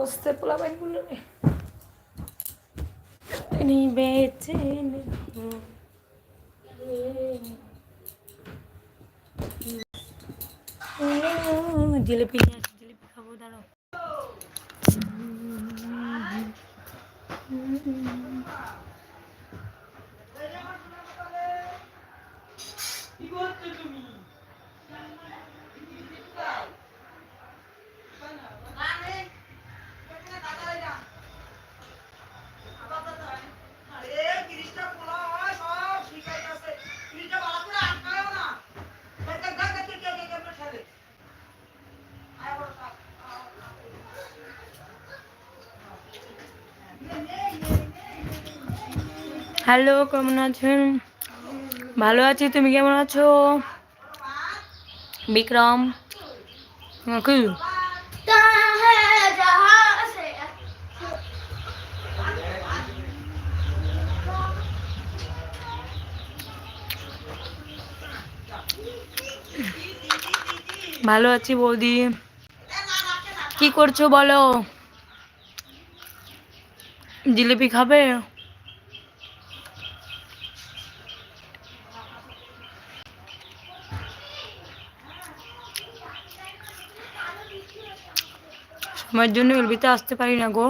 অবস্থা পোলা বাইকগুলো বেঁচে জিলিপি নিয়ে আসি জিলিপি খাব দাঁড়াও। হ্যালো, কেমন আছেন? ভালো আছি, তুমি কেমন আছো? বিক্রম, কি? ভালো আছি বৌদি। কি করছ বলো? জিলিপি খাবে? সময়ের জন্য এলবিতে আসতে পারি না গো।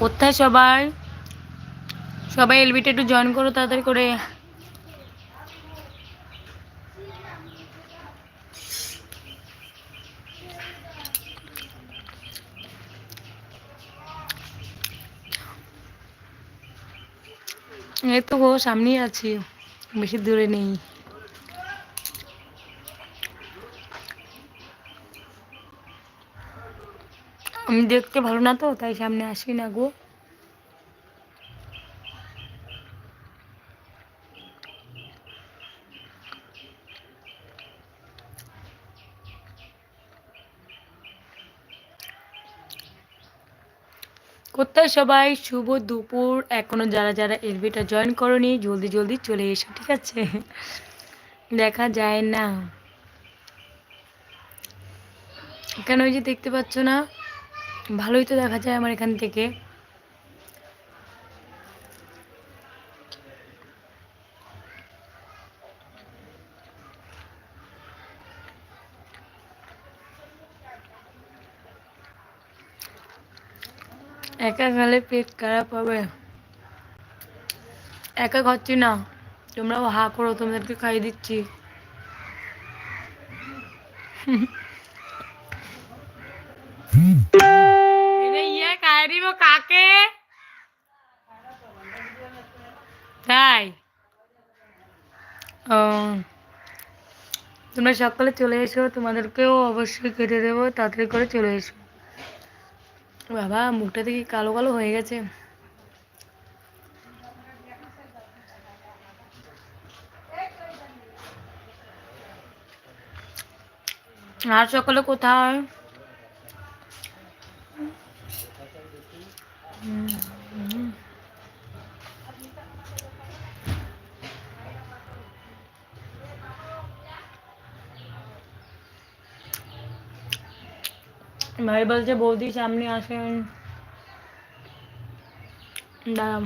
কোথায় সবাই? সবাই এলবিটা একটু জয়েন করো তাড়াতাড়ি করে। এই তো গো, সামনেই আছি। বেশি দূরে নেই। আমি দেখতে ভালো না তো, তাই সামনে আসি না গো। কোথায় সবাই? শুভ দুপুর। এখনও যারা যারা এলবিটা জয়েন করনি, জলদি জলদি চলে এসো, ঠিক আছে? দেখা যায় না। কেন ওই যে দেখতে পাচ্ছ না? ভালোই তো দেখা যায় আমার এখান থেকে। একা গেলে পেট খারাপ হবে। একা খাচ্ছি না, তোমরাও হা করো, তোমাদেরকে খাইয়ে দিচ্ছি। এরে ইয়ে খাইয়ে দিব কাকে তাই ও তোমরা সকালে চলে এসো, তোমাদেরকেও অবশ্যই কেটে দেবো, তাড়াতাড়ি করে চলে এসো। বাবা, মুখটা দেখি কালো কালো হয়ে গেছে। আর সকালে কোথায়? ভাই বলছে বৌদি সামনে আসেন দাঁড়াম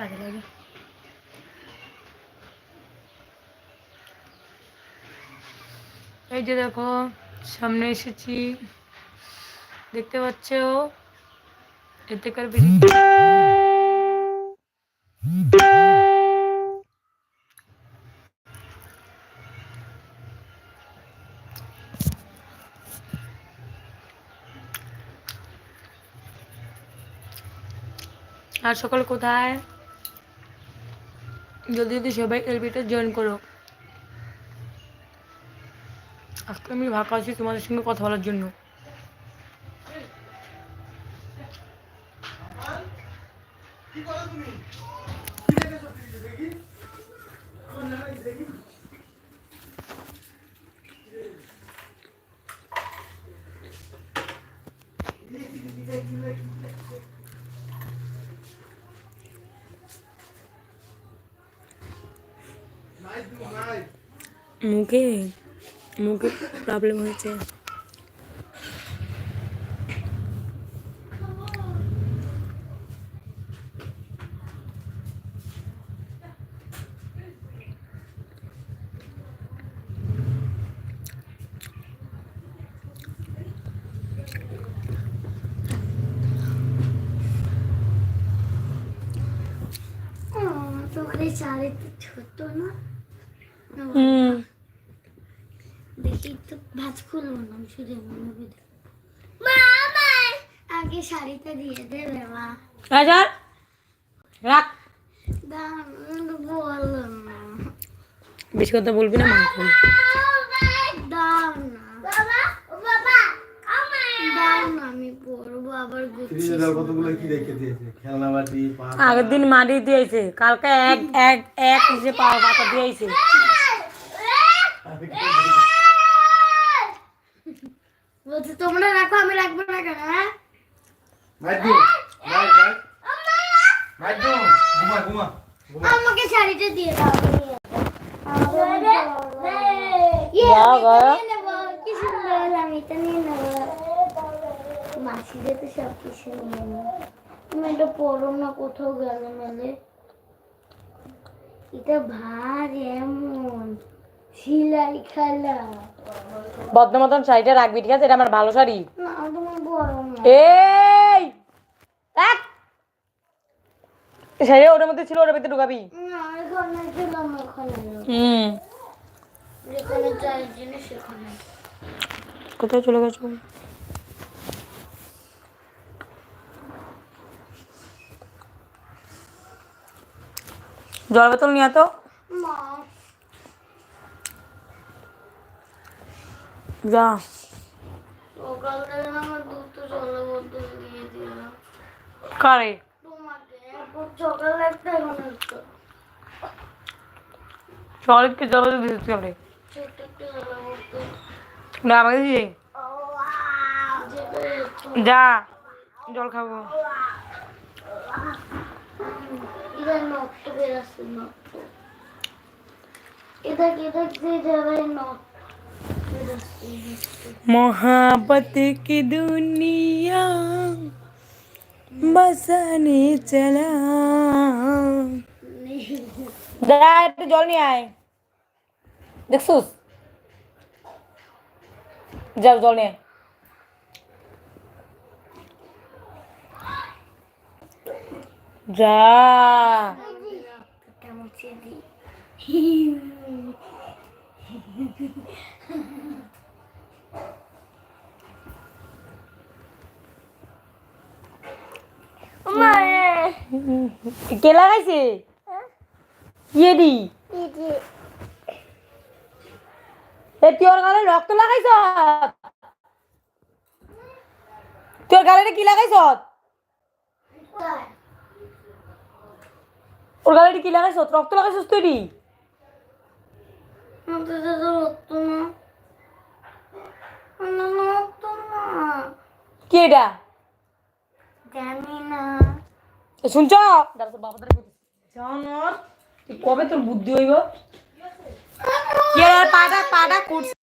কাজে লাগে এই যে দেখো সামনে এসেছি। দেখতে পাচ্ছ? এতেকার বিড়ি আর সকল কোথায়? জলদি জলদি সবাই এলবিটা জয়েন করো। আজকে আমি ফাঁকা আছি তোমাদের সঙ্গে কথা বলার জন্য। মুখে? মুখে প্রবলেম হয়েছে। এই শাড়ি ছোট না। হুম। ভাজ খুলবো না শুধু মা আগে শাড়িটা দিয়ে দেবে মা। রাখ। না। বেশি কথা বলবি না মা দাও না। বাবা বাবা দাও না আমি পরবো আবার গুছিয়ে ফ্রিজের কতগুলো কি রেখে দিয়েছে? খেলনা বাটি পা আগের দিন মাটি দিয়েছে কালকে এক এক এক যে পাওয়া পাতা দিয়েছে। বলছে তোমরা রাখো আমি রাখব না কেন হ্যাঁ? মাইদু মাই মাই মাইদু ঘুমা ঘুমা আমাকে শাড়িটা দিয়ে দাও মাসিদের তো সব কিছু নিয়ে নেব। তুমি এটা পড়ো না কোথাও গেলে মেলে এটা ভার এমন। সিলাই খেলা। বদ্ধ মতন শাড়িটা রাখবি ঠিক আছে? এটা আমার ভালো শাড়ি। না তোমার বড় এই। শাড়ি ওটার মধ্যে ছিল ওটার ভিতরে ঢুকাবি। হুম। কোথায় চলে গেছো জল বোতল নিয়ে তো। মা যা। কারে? তোমাকে। এরপর সকালে একটা এখন একটা জল দিতে চলে। ছোট্ট না আমাকে দিয়ে যা জল খাব। এটা এটা যে জায়গায় বেরাচ্ছে मोहब्बत की दुनिया बसाने चला যা একটু জল নিয়ে আয় দেখছুস যাও জল নিয়ে আয়। যা কে লাগাইছে ইয়ে দি। এ তোর গালে রক্ত লাগাইছ? তোর গালে কি লাগাইছ? ওর গালে কি লাগাইছ? রক্ত লাগাইছস তুই রক্ত না। আমার রক্ত না। কি এটা? জানি না। শুনছ? দাঁড়া তোর বাবা দাঁড়া জানোয়ার কবে তোর বুদ্ধি হইব? পাটা পাটা করছে?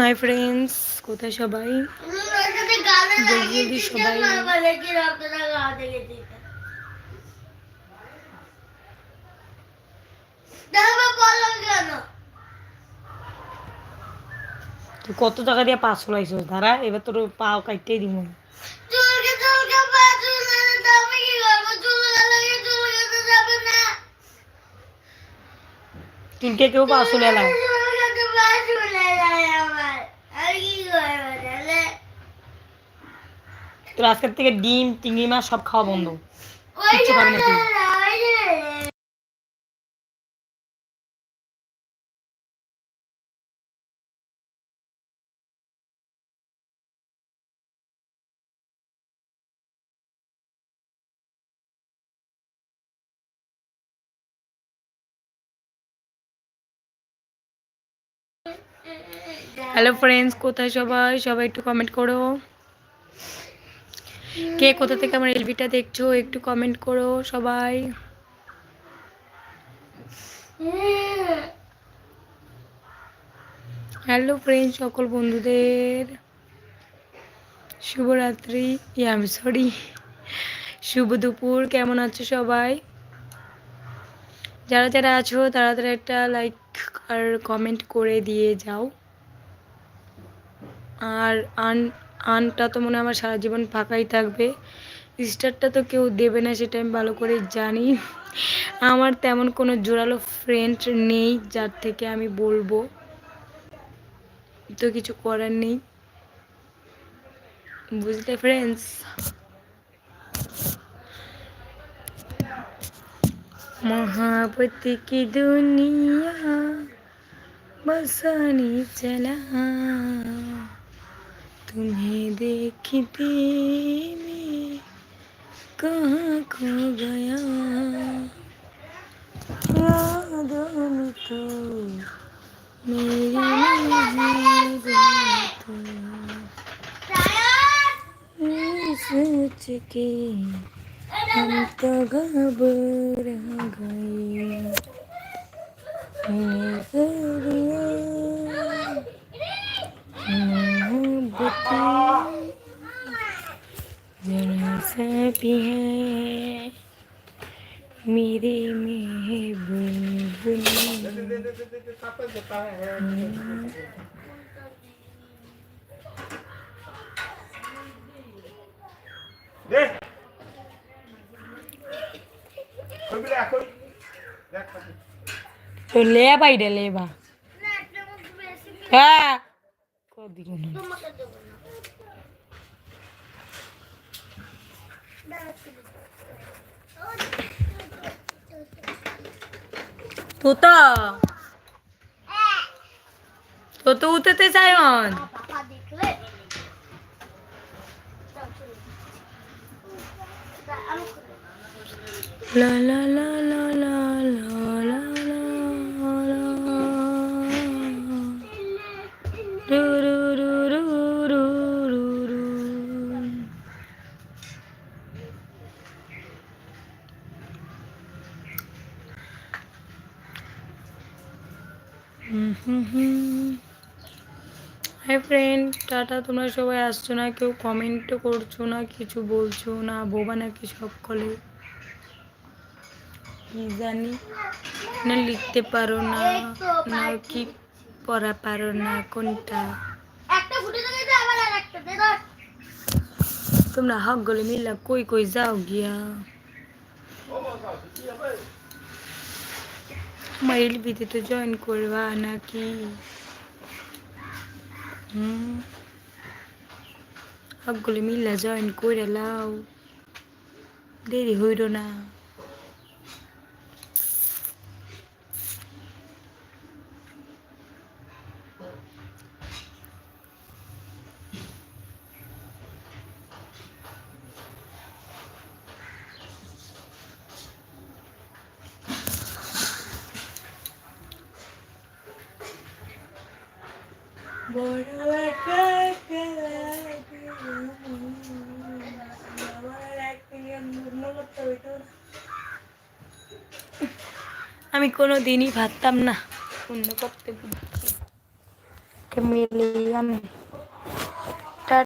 হাই ফ্রেন্ডস কোথায় সবাই? তুই কত টাকা দিয়ে পা লাইছ দাঁড়া, এবার তোর পা কাটতেই দিব। তিনটে কেউ পা লাগে তোর আজকের থেকে ডিম চিংড়ি মাছ সব খাওয়া বন্ধ। কিচ্ছু খাবি না হ্যালো ফ্রেন্ডস কোথায় সবাই? সবাই একটু কমেন্ট করো। কে কোথা থেকে আমার এলবিটা দেখছ, একটু কমেন্ট করো সবাই। হ্যালো ফ্রেন্ড সকল বন্ধুদের। শুভরাত্রি। আমি সরি শুভ দুপুর, কেমন আছো সবাই? যারা যারা আছো তারা তারা একটা লাইক আর কমেন্ট করে দিয়ে যাও। আর আন আনটা তো মনে আমার সারা জীবন ফাঁকাই থাকবে। স্টারটা তো কেউ দেবে না, সেটা আমি ভালো করে জানি। আমার তেমন কোনো জোরালো ফ্রেন্ড নেই, যার থেকে আমি বলব। তো কিছু করার নেই। বুঝলে ফ্রেন্ডস মহাপতি কি দুনিয়া বসানি চলা। तुम्हें देखते मैं कहाँ खो गया यादों में तो मेरी नहीं तो मैं सोच के हम तो घबरा गए দে তো লেবা এটা লেবা হ্যাঁ তো Totoo utot eh, Zion. La la la la la. Ta-ta তোমরা সবাই আসছো না কেউ কমেন্টও করছ না কিছু বলছো না বোবা নাকি সকলে? কি জানি না লিখতে পারো না না কি পড়া পারো না কোনটা? তোমরা হক গলে মিল্লা কই কই যাও গিয়া। আমার এলবিতে তো জয়েন করবা নাকি? হুম হক গলে মিল্লা জয়েন করে লাও। দেরি হইল না। আমি কোনো দিনই ভাবতাম না অন্য করতে মিলিয়ন।